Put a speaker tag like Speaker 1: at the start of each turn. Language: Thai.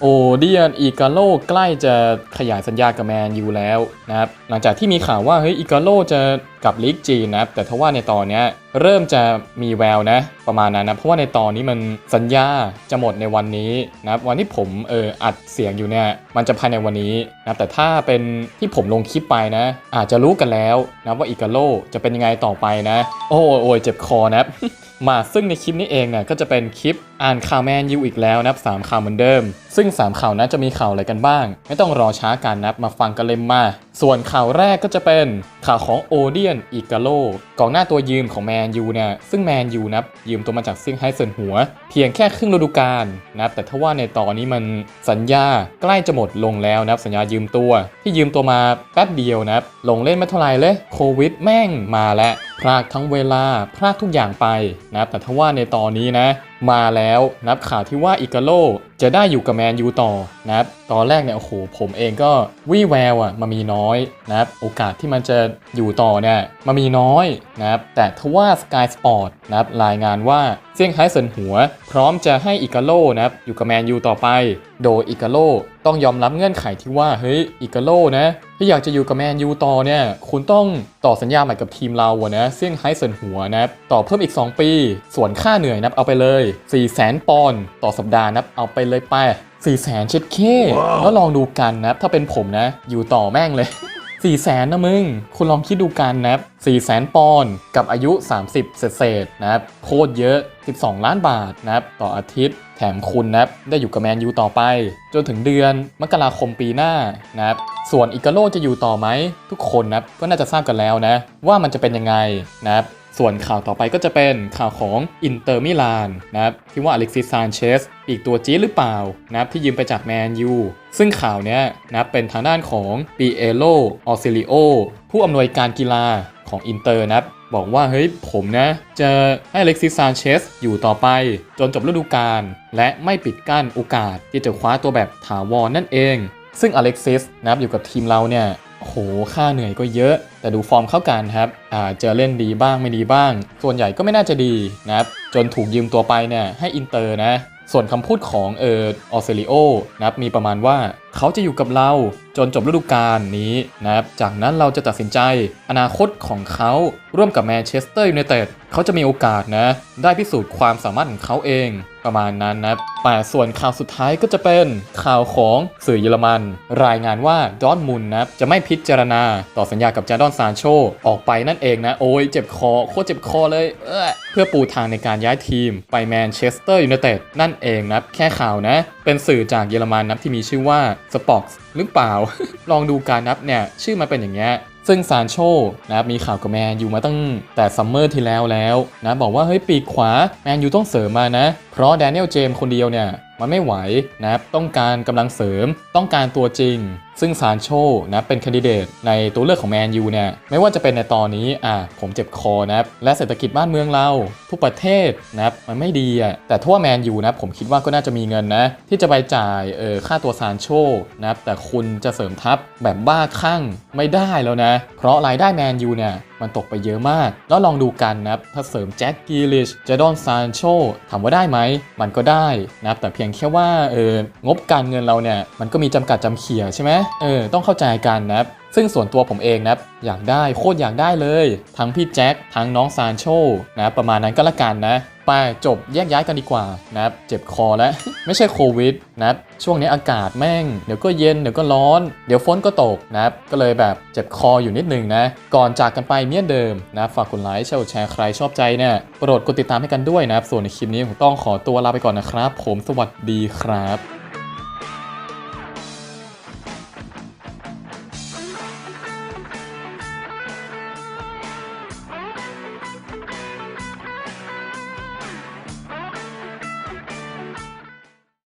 Speaker 1: โอเดียนอีกาโลใกล้จะขยายสัญญากับแมนยูแล้วนะครับหลังจากที่มีข่าวว่าเฮ้ยอีกาโลจะกลับลีกจีนนะครับแต่ทว่าในตอนนี้เริ่มจะมีแววนะประมาณนั้นนะเพราะว่าในตอนนี้มันสัญญาจะหมดในวันนี้นะครับวันที่ผมเอออัดเสียงอยู่เนี่ยมันจะภายในวันนี้นะแต่ถ้าเป็นที่ผมลงคลิปไปนะ อาจจะรู้กันแล้วนะว่าอีกาโลจะเป็นยังไงต่อไปนะ โอ้ยโอ้ยเจ็บคอนะครับ มาซึ่งในคลิปนี้เองเนี่ยก็จะเป็นคลิปอ่านข่าวแมนยูอีกแล้วนะครับสามข่าวเหมือนเดิม ซึ่ง 3 ข่าวนั้นจะมีข่าวอะไรกันบ้าง ไม่ต้องรอช้ากันนะครับมาฟังกันเลยมา ส่วนข่าวแรกก็จะเป็นข่าวของโอเดียนอิกาโลกองหน้าตัวยืมของแมนยูเนี่ยซึ่งแมนยูนะครับยืมตัวมาจากเซี่ยงไฮ้เซินหัว เพียงแค่ครึ่งฤดูกาลนะครับแต่ถ้าว่าในตอนนี้มันสัญญาใกล้จะหมดลงแล้วนะครับสัญญายืมตัว ที่ยืมตัวมาแป๊บเดียวนะครับลงเล่นไม่เท่าไหร่เลยโควิดแม่งมาแล้วพลาดทั้งเวลาพลาดทุกอย่างไปนะแต่ถ้าว่าในตอนนี้นะมาแล้วนับข่าวที่ว่าอิกาโลจะได้อยู่กับแมนยูต่อนะครับตอนแรกเนี่ยโอ้โหผมเองก็วี่แววอะมามีน้อยนะครับโอกาสที่มันจะอยู่ต่อเนี่ยมามีน้อยนะครับแต่ทว่า Sky Sport นะครับรายงานว่าเซี่ยงไฮ้เซินหัว พร้อมจะให้อิกาโลนะครับอยู่กับแมนยูต่อไป โดยอิกาโลต้องยอมรับเงื่อนไขที่ว่าเฮ้ยอิกาโลนะถ้าอยากจะอยู่กับแมนยูต่อเนี่ยคุณต้องต่อสัญญาใหม่กับทีมเราอะนะเซี่ยงไฮ้เซินหัวนะครับต่อเพิ่มอีก 2 ปี ส่วนค่าเหนื่อยนับเอาไปเลย4 0 0 0 0 0 ปอนด์ต่อสัปดาห์นับเอาไปเลยไป4 0 0 0 0 0เช็ดเคแล้วลองดูกันนะ ถ้าเป็นผมนะ อยู่ต่อแม่งเลย4 0 0 0 0นะมึง คุณลองคิดดูกันนะครับ4 0 0 0 0ปอนด์กับอายุ 30 เศษๆนะครับโคตรเยอะ 12 ล้านบาทนะครับต่ออาทิตย์แถมคุณนะครับได้อยู่กับแมนยูต่อไป จนถึงเดือนมกราคมปีหน้านะครับส่วนอิกาโลจะอยู่ต่อไหม ทุกคนนะครับก็น่าจะทราบกันแล้วนะ ว่ามันจะเป็นยังไงนะครับ ส่วนข่าวต่อไปก็จะเป็นข่าวของอินเตอร์มิลานนะครับที่ว่าอเล็กซิสซานเชสอีกตัวจี๊ดหรือเปล่านะครับที่ยืมไปจากแมนยูซึ่งข่าวเนี้ยนะเป็นทางด้านของปีเอโลออซิลิโอผู้อำนวยการกีฬาของอินเตอร์นะครับบอกว่าเฮ้ยผมนะ จะให้เล็กซิสซานเชสอยู่ต่อไป จนจบฤดูกาลและไม่ปิดกั้นโอกาสที่จะคว้าตัวแบบถาวรนั่นเอง ซึ่งอเล็กซิสนะครับอยู่กับทีมเราเนี่ย โหค่าเหนื่อยก็เยอะ แต่ดูฟอร์มเข้ากันครับอาจจะเล่นดีบ้างไม่ดีบ้าง ส่วนใหญ่ก็ไม่น่าจะดีนะครับจนถูกยืมตัวไปเนี่ยให้อินเตอร์นะ ส่วนคำพูดของเออออเซลิโอนะครับมีประมาณว่าเขาจะอยู่กับเราจนจบฤดูกาลนี้นะครับจากนั้นเราจะตัดสินใจอนาคตของเขา ร่วมกับแมนเชสเตอร์ยูไนเต็ดเขาจะมีโอกาสนะ ได้พิสูจน์ความสามารถของเขาเองประมาณนั้นนะแต่ส่วนข่าวสุดท้ายก็จะเป็นข่าวของสื่อเยอรมัน รายงานว่าดอร์ทมุนด์นะครับจะไม่พิจารณาต่อสัญญากับจาดอนซานโช ออกไปนั่นเองนะ โอ้ยเจ็บคอ โคตรเจ็บคอเลยเเพื่อปูทางในการย้ายทีม ไปแมนเชสเตอร์ยูไนเต็ดนั่นเองนะ แค่ข่าวนะ เป็นสื่อจากเยอรมันนะที่มีชื่อว่าสปอ x หรือเปล่า ลองดูการนับเนี่ย ชื่อมันเป็นอย่างเงี้ย ซึ่งซานโชนะครับมีข่าวกับแมนยูมาตั้งแต่ซัมเมอร์ที่แล้วแล้วนะบอกว่าเฮ้ยปีกขวาแมนยูต้องเสริมมานะ เพราะแดเนียลเจมส์คนเดียวเนี่ยมันไม่ไหวนะครับต้องการกำลังเสริมต้องการตัวจริงซึ่งซานโชนะเป็นคนดิเดตในตัวเลือกของแมนยูเนี่ยไม่ว่าจะเป็นในตอนนี้อะผมเจ็บคอนะและเศรษฐกิจบ้านเมืองเราทุกประเทศนะมันไม่ดีอะแต่ทั่วแมนยูนะผมคิดว่าก็น่าจะมีเงินนะที่จะไปจ่ายเออค่าตัวซานโชนะแต่คุณจะเสริมทัพแบบบ้าคลั่งไม่ได้แล้วนะ เพราะรายได้แมนยูเนี่ยมันตกไปเยอะมาก แล้วลองดูกันนะถ้าเสริมแจ็คกิลิชเจดอนซานโชถามว่าได้ไหม มันก็ได้นะแต่เพียงแค่ว่าเอองบการเงินเราเนี่ยมันก็มีจำกัดจำเขี่ยใช่ไหมเออต้องเข้าใจกันนะซึ่งส่วนตัวผมเองนะอยากได้โคตรอยากได้เลย ทั้งพี่แจ็คทั้งน้องซานโชนะประมาณนั้นก็แล้วกันนะไปจบแยกย้ายกันดีกว่านะเจ็บคอแล้ว ไม่ใช่โควิดนะช่วงนี้อากาศแม่ง เดี๋ยวก็เย็น เดี๋ยวก็ร้อน เดี๋ยวฝนก็ตกนะก็เลยแบบเจ็บคออยู่นิดนึงนะ ก่อนจากกันไปเมียเดิมนะฝากกดไลค์แชร์แชร์ใครชอบใจเนี่ยโปรดกดติดตามให้กันด้วยนะส่วนในคลิปนี้ผมต้องขอตัวลาไปก่อนนะครับ ผมสวัสดีครับ